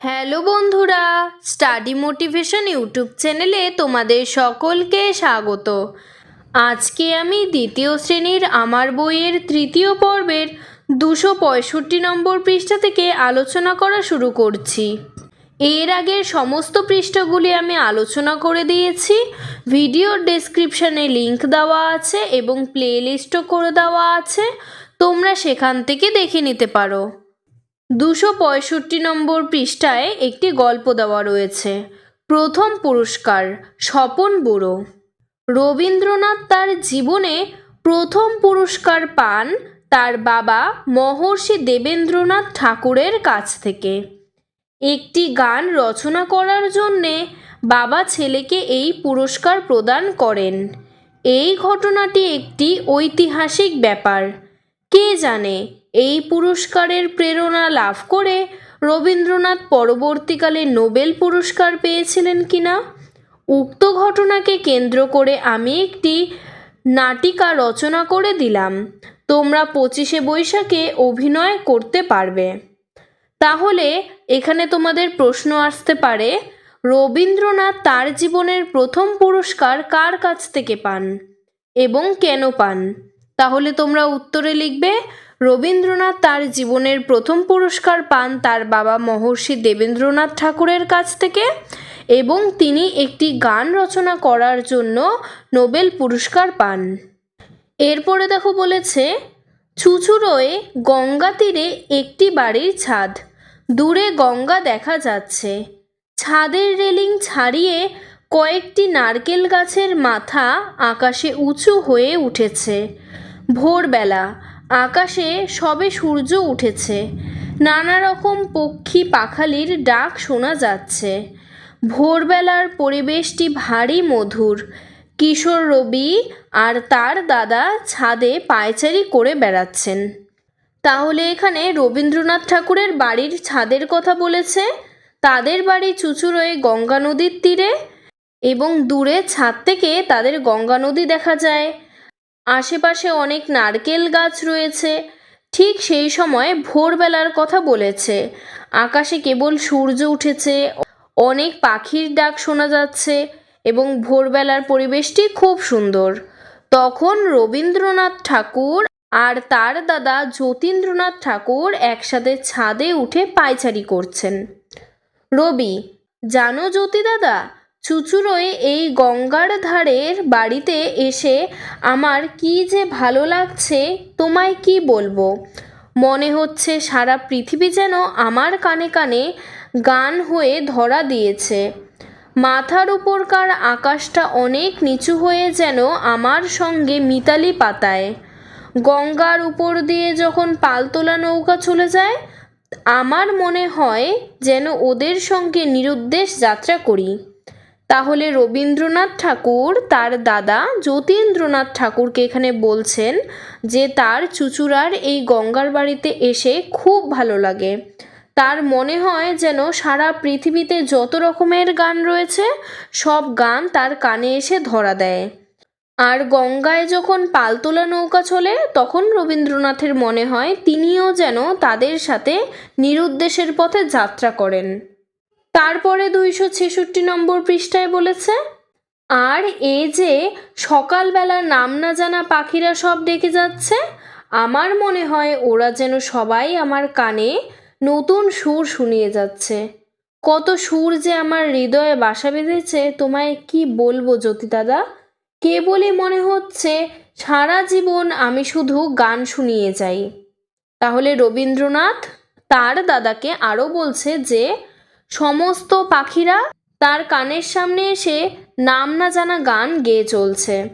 Hello বন্ধুরা, study motivation YouTube চ্যানেলে তোমাদের সকলকে স্বাগত। আজকে আমি দ্বিতীয় শ্রেণির আমার বইয়ের তৃতীয় পর্বের দুশো পঁয়ষট্টি নম্বর পৃষ্ঠা থেকে আলোচনা করা শুরু করছি। এর আগের সমস্ত পৃষ্ঠাগুলি আমি আলোচনা করে দিয়েছি, ভিডিওর ডেসক্রিপশানে লিংক দেওয়া আছে এবং প্লে করে দেওয়া আছে, তোমরা সেখান থেকে দেখে নিতে পারো। দুশো পঁয়ষট্টি নম্বর পৃষ্ঠায় একটি গল্প দেওয়া রয়েছে। প্রথম পুরস্কার, স্বপন বুড়ো। রবীন্দ্রনাথ তার জীবনে প্রথম পুরস্কার পান তার বাবা মহর্ষি দেবেন্দ্রনাথ ঠাকুরের কাছ থেকে। একটি গান রচনা করার জন্যে বাবা ছেলেকে এই পুরস্কার প্রদান করেন। এই ঘটনাটি একটি ঐতিহাসিক ব্যাপার। কে জানে এই পুরস্কারের প্রেরণা লাভ করে রবীন্দ্রনাথ পরবর্তীকালে নোবেল পুরস্কার পেয়েছিলেন কিনা? উক্ত ঘটনাকে কেন্দ্র করে আমি একটি নাটিকা রচনা করে দিলাম। তোমরা পঁচিশে বৈশাখে অভিনয় করতে পারবে। তাহলে এখানে তোমাদের প্রশ্ন আসতে পারে, রবীন্দ্রনাথ তার জীবনের প্রথম পুরস্কার কার কাছ থেকে পান এবং কেন পান? তাহলে তোমরা উত্তরে লিখবে রবীন্দ্রনাথ তার জীবনের প্রথম পুরস্কার পান তার বাবা মহর্ষি দেবেন্দ্রনাথ ঠাকুরের কাছ থেকে এবং তিনি একটি গান রচনা করার জন্য নোবেল পুরস্কার পান। এরপরে দেখো বলেছে চুচুড়োয় গঙ্গা তীরে একটি বাড়ির ছাদ, দূরে গঙ্গা দেখা যাচ্ছে। ছাদের রেলিং ছাড়িয়ে কয়েকটি নারকেল গাছের মাথা আকাশে উঁচু হয়ে উঠেছে। ভোরবেলা আকাশে সবে সূর্য উঠেছে। নানা রকম পক্ষী পাখালির ডাক শোনা যাচ্ছে। ভোরবেলার পরিবেশটি ভারী মধুর। কিশোর রবি আর তার দাদা ছাদে পায়চারি করে বেড়াচ্ছেন। তাহলে এখানে রবীন্দ্রনাথ ঠাকুরের বাড়ির ছাদের কথা বলেছে? তাদের বাড়ি চুচুড়োয় গঙ্গা নদীর তীরে? এবং দূরে ছাদ থেকে তাদের গঙ্গা নদী দেখা যায়। আশেপাশে অনেক নারকেল গাছ রয়েছে। ঠিক সেই সময় ভোরবেলার কথা বলেছে। আকাশে কেবল সূর্য উঠেছে, অনেক পাখির ডাক শোনা যাচ্ছে এবং ভোরবেলার পরিবেশটি খুব সুন্দর। তখন রবীন্দ্রনাথ ঠাকুর আর তার দাদা যতীন্দ্রনাথ ঠাকুর একসাথে ছাদে উঠে পায়চারি করছেন। রবি, জানো জ্যোতি দাদা? চুচুড়োয় এই গঙ্গার ধারের বাড়িতে এসে আমার কি যে ভালো লাগছে, তোমায় কি বলব? মনে হচ্ছে সারা পৃথিবী যেন আমার কানে কানে গান হয়ে ধরা দিয়েছে। মাথার উপরকার আকাশটা অনেক নিচু হয়ে যেন আমার সঙ্গে মিতালি পাতায়। গঙ্গার উপর দিয়ে যখন পালতোলা নৌকা চলে যায়, আমার মনে হয় যেন ওদের সঙ্গে নিরুদ্দেশ যাত্রা করি। তাহলে রবীন্দ্রনাথ ঠাকুর, তার দাদা যতীন্দ্রনাথ ঠাকুরকে এখানে বলছেন যে তার চুচুড়ার এই গঙ্গার বাড়িতে এসে খুব ভালো লাগে। তার মনে হয় যেন সারা পৃথিবীতে যত রকমের গান রয়েছে, সব গান তার কানে এসে ধরা দেয়। আর গঙ্গায় যখন পালতোলা নৌকা চলে, তখন রবীন্দ্রনাথের মনে হয় তিনিও যেন তাদের সাথে নিরুদ্দেশের পথে যাত্রা করেন। তারপরে দুইশো ছেষট্টি নম্বর পৃষ্ঠায় বলেছে, আর এ যে সকালবেলা নাম না জানা পাখিরা সব ডেকে যাচ্ছে, আমার মনে হয় ওরা যেন সবাই আমার কানে নতুন সুর শুনিয়ে যাচ্ছে। কত সুর যে আমার হৃদয়ে বাসা বেঁধেছে, তোমায় কি বলব জ্যোতি দাদা? কেবলই মনে হচ্ছে সারা জীবন আমি শুধু গান শুনিয়ে যাই। তাহলে রবীন্দ্রনাথ তার দাদাকে আরও বলছে যে সমস্ত পাখিরা তার কানের সামনে এসে নাম না জানা গান গেয়ে চলছে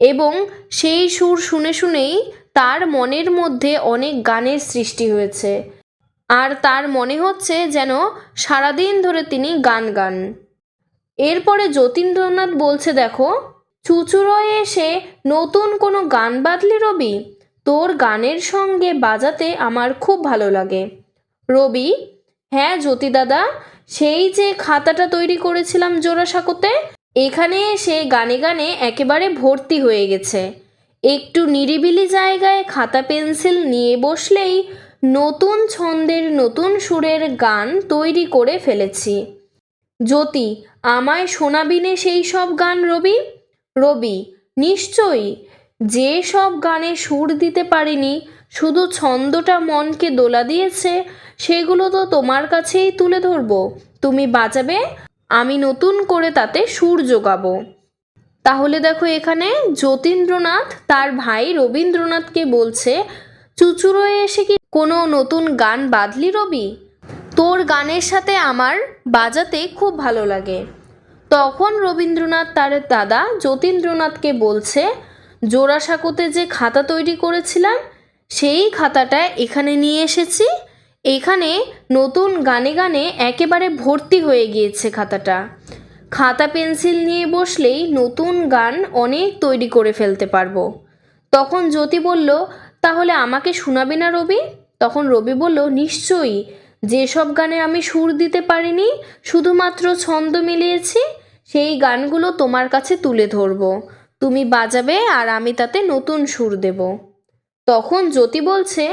এবং সেই সুর শুনে শুনেই তার মনের মধ্যে অনেক গানের সৃষ্টি হয়েছে। আর তার মনে হচ্ছে যেন সারাদিন ধরে তিনি গান গান। এরপরে যতীন্দ্রনাথ বলছে, দেখো, চুচুড়োয় এসে নতুন কোনো গান বাঁধলি রবি, তোর গানের সঙ্গে বাজাতে আমার খুব ভালো লাগে। রবি হ্যাঁ জ্যোতি দাদা, সেই যে খাতাটা তৈরি করেছিলাম জোড়াসাঁকোতে এখানে এসে গানে গানে একেবারে ভর্তি হয়ে গেছে। একটু নিরিবিলি জায়গায় খাতা পেন্সিল নিয়ে বসলেই নতুন ছন্দের নতুন সুরের গান তৈরি করে ফেলেছি। জ্যোতি, আমায় শোনাবিনে সেই সব গান রবি? রবি, নিশ্চয়ই। যে সব গানে সুর দিতে পারিনি, শুধু ছন্দটা মনকে দোলা দিয়েছে সেগুলো তো তোমার কাছেই তুলে ধরবো। তুমি বাজাবে আমি নতুন করে তাতে সুর যোগাবো তাহলে দেখো এখানে যতীন্দ্রনাথ তার ভাই রবীন্দ্রনাথকে বলছে চুচুড়োয় এসে কি কোনো নতুন গান বাঁধলি রবি? তোর গানের সাথে আমার বাজাতে খুব ভালো লাগে। তখন রবীন্দ্রনাথ তার দাদা যতীন্দ্রনাথকে বলছে, জোড়াসাঁকোতে যে খাতা তৈরি করেছিলাম, সেই খাতাটা এখানে নিয়ে এসেছি এখানে নতুন গানে গানে একেবারে ভর্তি হয়ে গিয়েছে খাতাটা। খাতা পেন্সিল নিয়ে বসলেই নতুন গান অনেক তৈরি করে ফেলতে পারব। তখন জ্যোতি বলল, তাহলে আমাকে শোনাবে না রবি? তখন রবি বলল, নিশ্চয়ই। যেসব গানে আমি সুর দিতে পারিনি, শুধুমাত্র ছন্দ মিলিয়েছি, সেই গানগুলো তোমার কাছে তুলে ধরবো। তুমি বাজাবে আর আমি তাতে নতুন সুর দেব। তখন জ্যোতি বলছে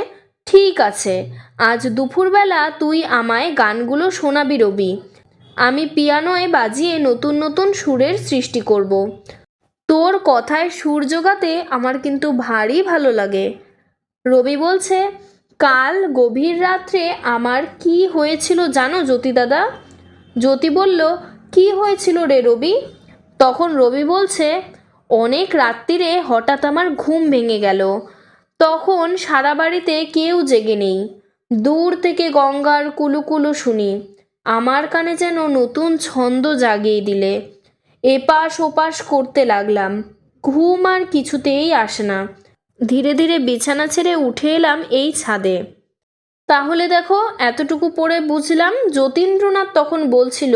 ঠিক আছে, আজ দুপুরবেলা তুই আমায় গানগুলো শোনাবি রবি। আমি পিয়ানোয় বাজিয়ে নতুন নতুন সুরের সৃষ্টি করব। তোর কথায় সুর জোগাতে আমার কিন্তু ভারী ভালো লাগে। রবি বলছে, কাল গভীর রাত্রে আমার কি হয়েছিল জানো জ্যোতি দাদা? জ্যোতি বলল, কি হয়েছিল রে রবি? তখন রবি বলছে, অনেক রাত্রিরে হঠাৎ আমার ঘুম ভেঙে গেল। তখন সারা বাড়িতে কেউ জেগে নেই। দূর থেকে গঙ্গার কুলুকুলু শুনি, আমার কানে যেন নতুন ছন্দ জাগিয়ে দিলে। এপাশ ওপাশ করতে লাগলাম, ঘুম আর কিছুতেই আসে না। ধীরে ধীরে বিছানা ছেড়ে উঠে এলাম এই ছাদে। তাহলে দেখো, এতটুকু পরে বুঝলাম, যতীন্দ্রনাথ তখন বলছিল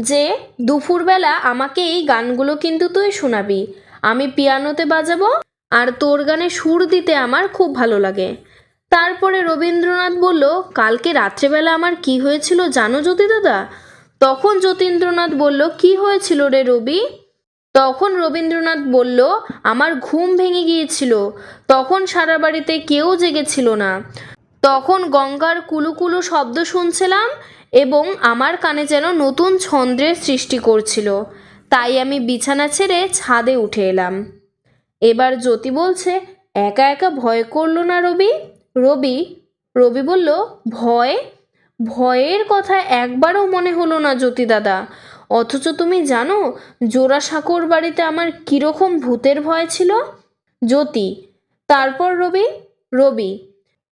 যে, দুপুরবেলা আমাকে এই গানগুলো কিন্তু তুই শোনাবি। আমি পিয়ানোতে বাজাবো আর তোর গানে সুর দিতে আমার খুব ভালো লাগে। তারপরে রবীন্দ্রনাথ বলল, কালকে রাত্রেবেলা আমার কি হয়েছিল জানো জ্যোতি দাদা? তখন যতীন্দ্রনাথ বলল, কি হয়েছিল রে রবি? তখন রবীন্দ্রনাথ বলল, আমার ঘুম ভেঙে গিয়েছিল। তখন সারা বাড়িতে কেউ জেগেছিল না। তখন গঙ্গার কুলুকুলু শব্দ শুনছিলাম এবং আমার কানে যেন নতুন ছন্দ্রের সৃষ্টি করছিল। তাই আমি বিছানা ছেড়ে ছাদে উঠে এলাম। এবার জ্যোতি বলছে, একা একা ভয় করল না রবি? রবি রবি বলল, ভয়? ভয়ের কথা একবারও মনে হলো না জ্যোতি দাদা। অথচ তুমি জানো, জোড়াসাঁকোর বাড়িতে আমার কীরকম ভূতের ভয় ছিল? জ্যোতি, তারপর রবি? রবি,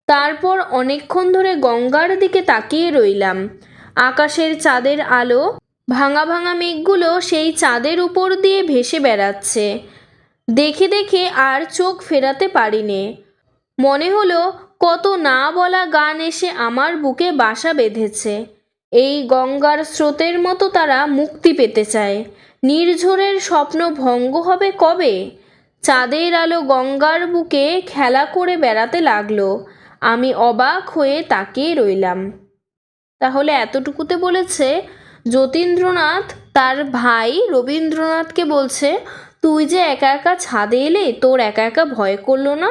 তারপর অনেকক্ষণ ধরে গঙ্গার দিকে তাকিয়ে রইলাম। আকাশের চাঁদের আলো, ভাঙা ভাঙা মেঘগুলো সেই চাঁদের উপর দিয়ে ভেসে বেড়াচ্ছে। দেখে দেখে আর চোখ ফেরাতে পারিনে। মনে হলো কত না বলা গান এসে আমার বুকে বাসা বেঁধেছে। এই গঙ্গার স্রোতের মতো তারা মুক্তি পেতে চায়। নির্ঝরের স্বপ্ন ভঙ্গ হবে কবে? চাঁদের আলো গঙ্গার বুকে খেলা করে বেড়াতে লাগল। আমি অবাক হয়ে তাকিয়ে রইলাম। তাহলে এতটুকুতে বলেছে, যতীন্দ্রনাথ, তার ভাই রবীন্দ্রনাথকে বলছে তুই যে একা একা ছাদে এলে তোর একা একা ভয় করল না?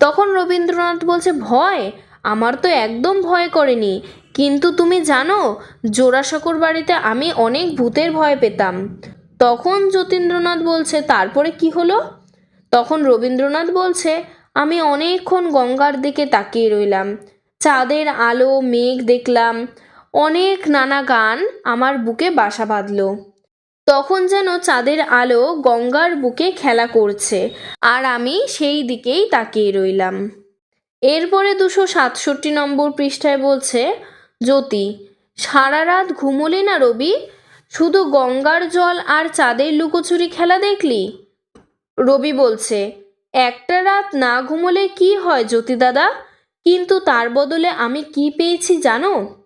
তখন রবীন্দ্রনাথ বলছে, ভয়? আমার তো একদম ভয় করেনি। কিন্তু তুমি জানো, জোড়াসাঁকোর বাড়িতে আমি অনেক ভূতের ভয় পেতাম। তখন যতীন্দ্রনাথ বলছে, তারপরে কি হলো? তখন রবীন্দ্রনাথ বলছে, আমি অনেকক্ষণ গঙ্গার দিকে তাকিয়ে রইলাম। চাঁদের আলো, মেঘ দেখলাম। অনেক নানা গান আমার বুকে বাসা বাঁধল। তখন যেন চাঁদের আলো গঙ্গার বুকে খেলা করছে। আর আমি সেই দিকেই তাকিয়ে রইলাম। এরপরে দুশো সাতষট্টি নম্বর পৃষ্ঠায় বলছে, জ্যোতি, সারা রাত ঘুমোলি না রবি? শুধু গঙ্গার জল আর চাঁদের লুকোচুরি খেলা দেখলি? রবি বলছে, একটা রাত না ঘুমোলে কি হয় জ্যোতি দাদা? কিন্তু তার বদলে আমি কি পেয়েছি জানো?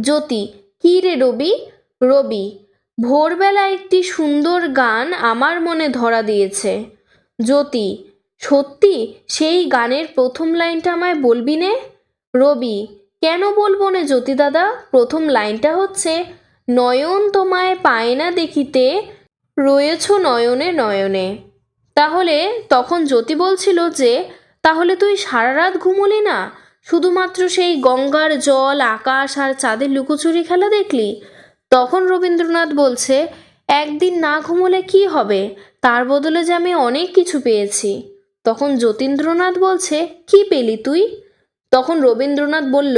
জ্যোতি, কী রে রবি? রবি ভোরবেলা একটি সুন্দর গান আমার মনে ধরা দিয়েছে। জ্যোতি, সত্যি সেই গানের প্রথম লাইনটা আমায় বলবি নে? রবি, কেন বলব না জ্যোতি দাদা? প্রথম লাইনটা হচ্ছে, নয়ন তোমায় পায় না দেখিতে, রয়েছ নয়নে নয়নে। তাহলে তখন জ্যোতি বলছিল যে, তাহলে তুই সারা রাত ঘুমোলি না? শুধুমাত্র সেই গঙ্গার জল, আকাশ আর চাঁদের লুকোচুরি খেলা দেখলি? তখন রবীন্দ্রনাথ বলছে, একদিন না ঘুমোলে কি হবে? তার বদলে যে আমি অনেক কিছু পেয়েছি। তখন যতীন্দ্রনাথ বলছে, কি পেলি তুই? তখন রবীন্দ্রনাথ বলল,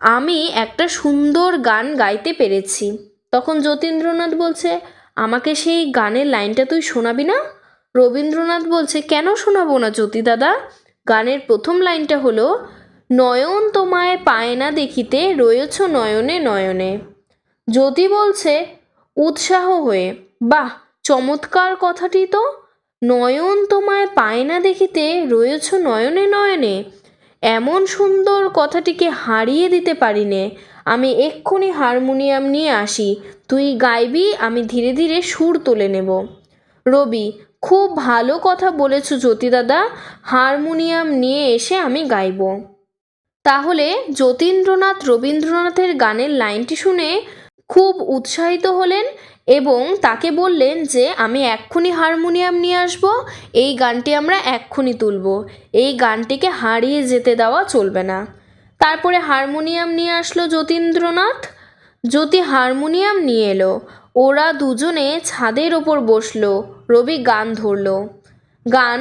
আমি একটা সুন্দর গান গাইতে পেরেছি। তখন যতীন্দ্রনাথ বলছে, আমাকে সেই গানের লাইনটা তুই শোনাবি না? রবীন্দ্রনাথ বলছে, কেন শোনাবো না জ্যোতি দাদা? গানের প্রথম লাইনটা হলো, নয়ন তোমায় পায় না দেখিতে, রয়েছ নয়নে নয়নে। জ্যোতি বলছে, উৎসাহ হয়ে, বাহ, চমৎকার কথাটি তো। নয়ন তোমায় পায় না দেখিতে, রয়েছ নয়নে নয়নে। এমন সুন্দর কথাটিকে হারিয়ে দিতে পারিনে। আমি এক্ষুনি হারমোনিয়াম নিয়ে আসি। তুই গাইবি, আমি ধীরে ধীরে সুর তুলে নেব। রবি, খুব ভালো কথা বলেছ জ্যোতি দাদা হারমোনিয়াম নিয়ে এসে আমি গাইব। তাহলে যতীন্দ্রনাথ রবীন্দ্রনাথের গানের লাইনটি শুনে খুব উৎসাহিত হলেন এবং তাকে বললেন যে, আমি এক্ষুনি হারমোনিয়াম নিয়ে আসব, এই গানটি আমরা এক্ষুনি তুলব। এই গানটিকে হারিয়ে যেতে দেওয়া চলবে না। তারপরে হারমোনিয়াম নিয়ে আসলো যতীন্দ্রনাথ। জ্যোতি হারমোনিয়াম নিয়ে এলো। ওরা দুজনে ছাদের ওপর বসল। রবি গান ধরল। গান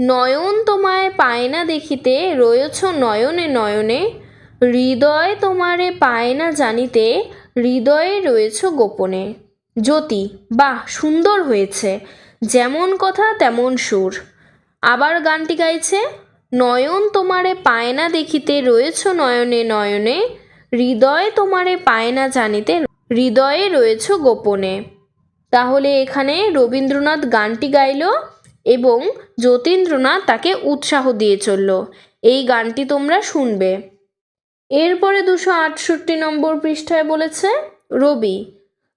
নয়ন তোমায় পায় না দেখিতে, রয়েছ নয়নে নয়নে। হৃদয় তোমারে পায় না জানিতে হৃদয়ে রয়েছ গোপনে। জ্যোতি, বাহ, সুন্দর হয়েছে। যেমন কথা, তেমন সুর। আবার গানটি গাইছে, নয়ন তোমারে পায় না দেখিতে রয়েছ নয়নে নয়নে, হৃদয় তোমারে পায় না জানিতে হৃদয়ে রয়েছ গোপনে। তাহলে এখানে রবীন্দ্রনাথ গানটি গাইল এবং যতীন্দ্রনাথ তাকে উৎসাহ দিয়ে চলল। এই গানটি তোমরা শুনবে। এরপরে দুশো আটষট্টি নম্বর পৃষ্ঠায় বলেছে, রবি,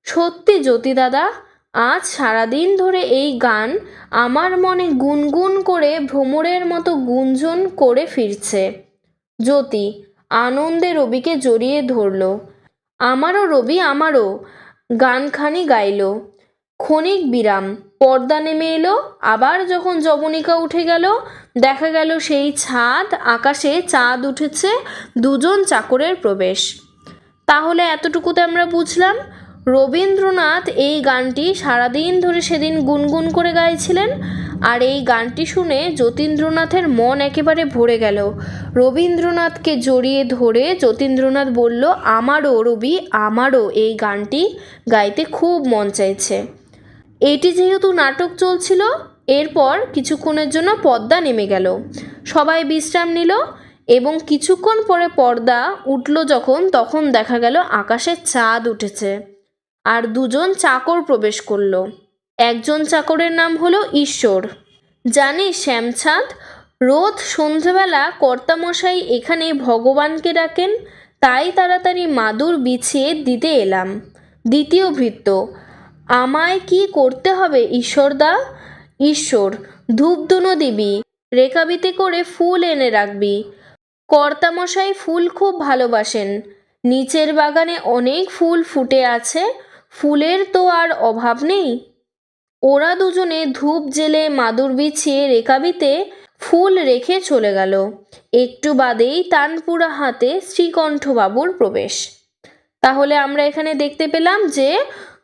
সত্যি জ্যোতি দাদা, আজ সারাদিন ধরে এই গান আমার মনে গুনগুন করে ভ্রমরের মতো গুঞ্জন করে ফিরছে। জ্যোতি, আনন্দে রবিকে জড়িয়ে ধরল। আমারও রবি আমারও, গানখানি গাইল। ক্ষণিক বিরাম পর্দা নেমে এলো, আবার যখন যবনিকা উঠে গেল, দেখা গেল সেই ছাদ, আকাশে চাঁদ উঠেছে, দুজন চাকরের প্রবেশ। তাহলে এতটুকুতে আমরা বুঝলাম, রবীন্দ্রনাথ এই গানটি সারাদিন ধরে সেদিন গুনগুন করে গাইছিলেন, আর এই গানটি শুনে যতীন্দ্রনাথের মন একেবারে ভরে গেল। রবীন্দ্রনাথকে জড়িয়ে ধরে যতীন্দ্রনাথ বলল, আমারও রবি, আমারও এই গানটি গাইতে খুব মন চাইছে। এটি যেহেতু নাটক চলছিল, এরপর কিছুক্ষণের জন্য পর্দা নেমে গেল। সবাই বিশ্রাম নিল এবং কিছুক্ষণ পরে পর্দা উঠল যখন, তখন দেখা গেল আকাশে চাঁদ উঠেছে আর দুজন চাকর প্রবেশ করল। একজন চাকরের নাম হলো ঈশ্বর। জানিস শ্যামচাঁদ রোজ সন্ধেবেলা কর্তামশাই এখানে ভগবানকে ডাকেন, তাই তাড়াতাড়ি মাদুর বিছিয়ে দিতে এলাম। দ্বিতীয় ভৃত্য আমায় কি করতে হবে, ঈশ্বরদা? ঈশ্বর, ধূপধুনো দিবি রেকাবিতে করে ফুল এনে রাখবি। কর্তামশাই ফুল খুব ভালোবাসেন। নিচের বাগানে অনেক ফুল ফুটে আছে, ফুলের তো আর অভাব নেই। ওরা দুজনে ধূপ জেলে মাদুর বিছিয়ে রেকাবিতে ফুল রেখে চলে গেল। একটু বাদেই তানপুরা হাতে শ্রীকণ্ঠবাবুর প্রবেশ। তাহলে আমরা এখানে দেখতে পেলাম যে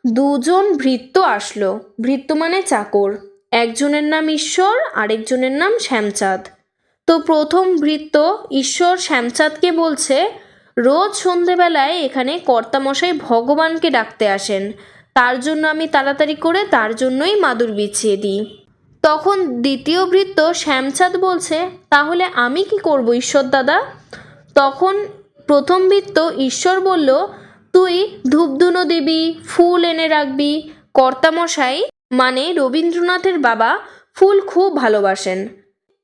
দুজন ভৃত্য আসলো। ভৃত্য মানে চাকর। একজনের নাম ঈশ্বর, আরেকজনের নাম শ্যামচাঁদ। তো প্রথম ভৃত্য ঈশ্বর শ্যামচাঁদকে বলছে, রোজ সন্ধেবেলায় এখানে কর্তামশাই ভগবানকে ডাকতে আসেন। তার জন্য আমি তাড়াতাড়ি করে তার জন্যই মাদুর বিছিয়ে দিই। তখন দ্বিতীয় ভৃত্য শ্যামচাঁদ বলছে, তাহলে আমি কি করব ঈশ্বর দাদা? তখন প্রথম ভৃত্য ঈশ্বর বলল তুই ধূপধুনো দিবি, ফুল এনে রাখবি। কর্তামশাই মানে রবীন্দ্রনাথের বাবা, ফুল খুব ভালোবাসেন।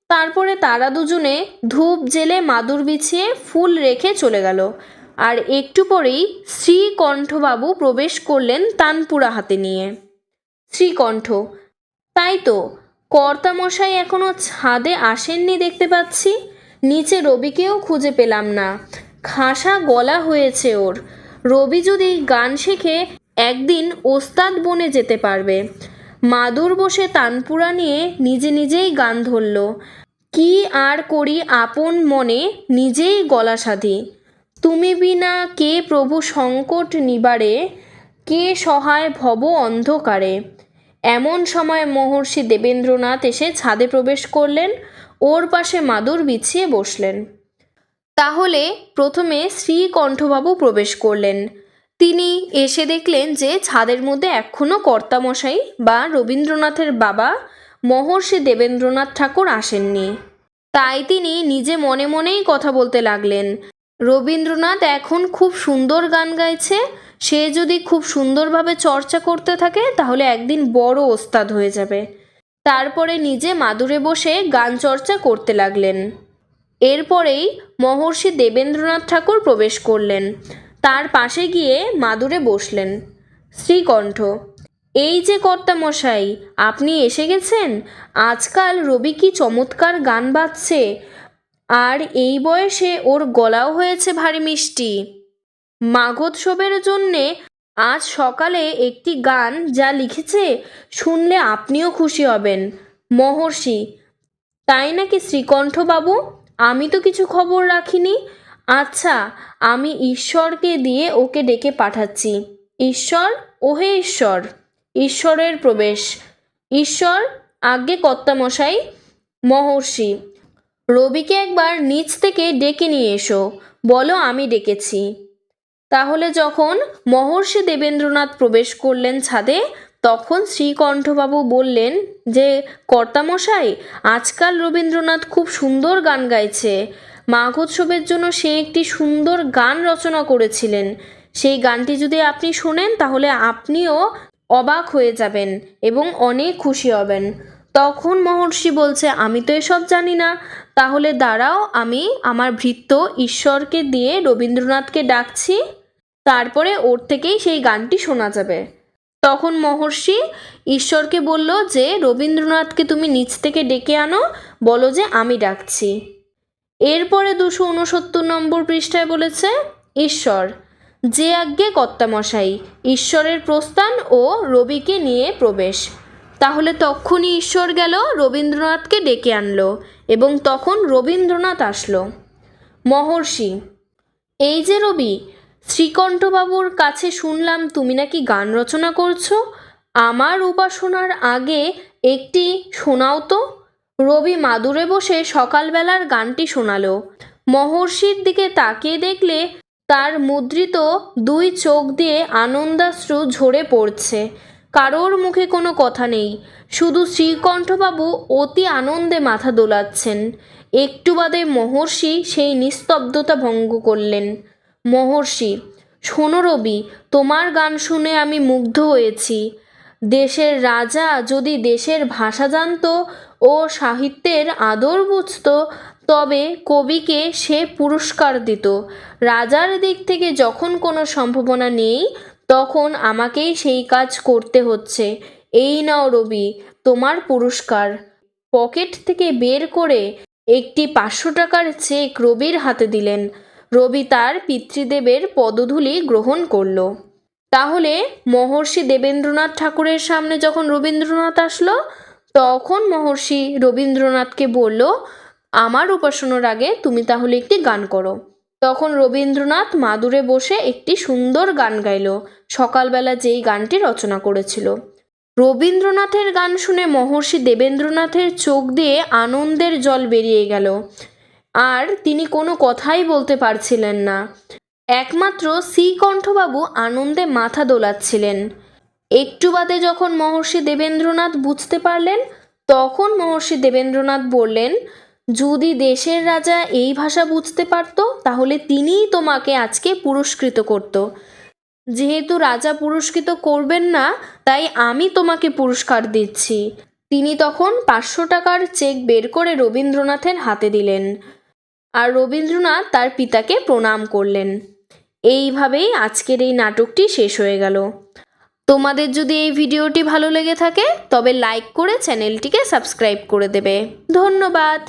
তারপরে তারা দুজনে ধূপ জেলে মাদুর বিছিয়ে ফুল রেখে চলে গেল। আর একটু পরেই শ্রীকণ্ঠবাবু প্রবেশ করলেন তানপুরা হাতে নিয়ে। শ্রীকণ্ঠ, তাই তো, কর্তামশাই এখনও ছাদে আসেননি দেখতে পাচ্ছি। নিচে রবিকেও খুঁজে পেলাম না। খাসা গলা হয়েছে ওর। রবি যদি গান শেখে, একদিন ওস্তাদ বনে যেতে পারবে। মাদুর বসে তানপুরা নিয়ে নিজে নিজেই গান ধরল। কি আর করি আপন মনে, নিজেই গলা সাধি। তুমি বিনা কে প্রভু সংকট নিবারে, কে সহায় ভব অন্ধকারে। এমন সময় মহর্ষি দেবেন্দ্রনাথ এসে ছাদে প্রবেশ করলেন, ওর পাশে মাদুর বিছিয়ে বসলেন। তাহলে প্রথমে শ্রীকণ্ঠবাবু প্রবেশ করলেন। তিনি এসে দেখলেন যে ছাদের মধ্যে এখনও কর্তামশাই বা রবীন্দ্রনাথের বাবা মহর্ষি দেবেন্দ্রনাথ ঠাকুর আসেননি। তাই তিনি নিজে মনে মনেই কথা বলতে লাগলেন। রবীন্দ্রনাথ এখন খুব সুন্দর গান গাইছে, সে যদি খুব সুন্দরভাবে চর্চা করতে থাকে, তাহলে একদিন বড় ওস্তাদ হয়ে যাবে। তারপরে নিজে মাদুরে বসে গান চর্চা করতে লাগলেন। এরপরেই মহর্ষি দেবেন্দ্রনাথ ঠাকুর প্রবেশ করলেন। তার পাশে গিয়ে মাদুরে বসলেন। শ্রীকণ্ঠ, এই যে কর্তামশাই, আপনি এসে গেছেন? আজকাল রবি কি চমৎকার গান বাজছে। আর এই বয়সে ওর গলাও হয়েছে ভারী মিষ্টি। মাঘোৎসবের জন্যে আজ সকালে একটি গান যা লিখেছে, শুনলে আপনিও খুশি হবেন। মহর্ষি, তাই নাকি শ্রীকণ্ঠবাবু? আমি তো কিছু খবর রাখিনি। আচ্ছা আমি ঈশ্বরকে দিয়ে ওকে ডেকে পাঠাচ্ছি। ঈশ্বর, ওহে ঈশ্বর। ঈশ্বরের প্রবেশ। ঈশ্বর, আজ্ঞে কর্তামশাই, মহর্ষি, রবিকে একবার নিচ থেকে ডেকে নিয়ে এসো। বলো, আমি ডেকেছি। তাহলে যখন মহর্ষি দেবেন্দ্রনাথ প্রবেশ করলেন ছাদে তখন শ্রীকণ্ঠবাবু বললেন যে, কর্তামশাই, আজকাল রবীন্দ্রনাথ খুব সুন্দর গান গাইছে। মাঘোৎসবের জন্য সে একটি সুন্দর গান রচনা করেছিলেন। সেই গানটি যদি আপনি শোনেন, তাহলে আপনিও অবাক হয়ে যাবেন এবং অনেক খুশি হবেন। তখন মহর্ষি বলছে, আমি তো এসব জানি না। তাহলে দাঁড়াও, আমি আমার ভৃত্য ঈশ্বরকে দিয়ে রবীন্দ্রনাথকে ডাকছি। তারপরে ওর থেকেই সেই গানটি শোনা যাবে। তখন মহর্ষি ঈশ্বরকে বলল যে, রবীন্দ্রনাথকে তুমি নিচ থেকে ডেকে আনো, বলো যে আমি ডাকছি। এরপরে দুশো উনসত্তর নম্বর পৃষ্ঠায় বলেছে, ঈশ্বর, যে আজ্ঞে কর্তামশাই, ঈশ্বরের প্রস্থান ও রবিকে নিয়ে প্রবেশ। তাহলে তক্ষুনি ঈশ্বর গেল, রবীন্দ্রনাথকে ডেকে আনলো এবং তখন রবীন্দ্রনাথ আসলো। মহর্ষি, এই যে রবি শ্রীকণ্ঠবাবুর কাছে শুনলাম তুমি নাকি গান রচনা করছ। আমার উপাসনার আগে একটি শোনাও তো। রবি মাদুরে বসে সকালবেলার গানটি শোনালো। মহর্ষির দিকে তাকিয়ে দেখলে তার মুদ্রিত দুই চোখ দিয়ে আনন্দাশ্রু ঝরে পড়ছে। কারোর মুখে কোনো কথা নেই। শুধু শ্রীকণ্ঠবাবু অতি আনন্দে মাথা দোলাচ্ছেন। একটু বাদে মহর্ষি সেই নিস্তব্ধতা ভঙ্গ করলেন। মহর্ষি, শোনো রবি, তোমার গান শুনে আমি মুগ্ধ হয়েছি। দেশের রাজা যদি দেশের ভাষা জানতো ও সাহিত্যের আদর বুঝত, তবে কবিকে সে পুরস্কার দিত। রাজার দিক থেকে যখন কোনো সম্ভাবনা নেই, তখন আমাকেই সেই কাজ করতে হচ্ছে। এই নাও রবি, তোমার পুরস্কার। পকেট থেকে বের করে একটি পাঁচশো টাকার চেক রবির হাতে দিলেন। রবি তার পিতৃদেবের পদধূলি গ্রহণ করল। তাহলে মহর্ষি দেবেন্দ্রনাথ ঠাকুরের সামনে যখন রবীন্দ্রনাথ আসলো, তখন মহর্ষি রবীন্দ্রনাথকে বলল, আমার উপাসনার আগে তুমি তাহলে একটি গান করো। তখন রবীন্দ্রনাথ মাদুরে বসে একটি সুন্দর গান গাইল। সকালবেলা যেই গানটি রচনা করেছিল। রবীন্দ্রনাথের গান শুনে মহর্ষি দেবেন্দ্রনাথের চোখ দিয়ে আনন্দের জল বেরিয়ে গেল। আর তিনি কোনো কথাই বলতে পারছিলেন না। একমাত্র শ্রীকণ্ঠবাবু আনন্দে মাথা দোলাচ্ছিলেন। একটু বাদে যখন মহর্ষি দেবেন্দ্রনাথ বুঝতে পারলেন, তখন মহর্ষি দেবেন্দ্রনাথ বললেন, যদি দেশের রাজা এই ভাষা বুঝতে পারতো, তাহলে তিনিই তোমাকে আজকে পুরস্কৃত করত। যেহেতু রাজা পুরস্কৃত করবেন না, তাই আমি তোমাকে পুরস্কার দিচ্ছি। তিনি তখন পাঁচশো টাকার চেক বের করে রবীন্দ্রনাথের হাতে দিলেন। আর রবীন্দ্রনাথ তার পিতাকে প্রণাম করলেন। এইভাবেই আজকের এই নাটকটি শেষ হয়ে গেল। তোমাদের যদি এই ভিডিওটি ভালো লেগে থাকে, তবে লাইক করে চ্যানেলটিকে সাবস্ক্রাইব করে দেবে। ধন্যবাদ।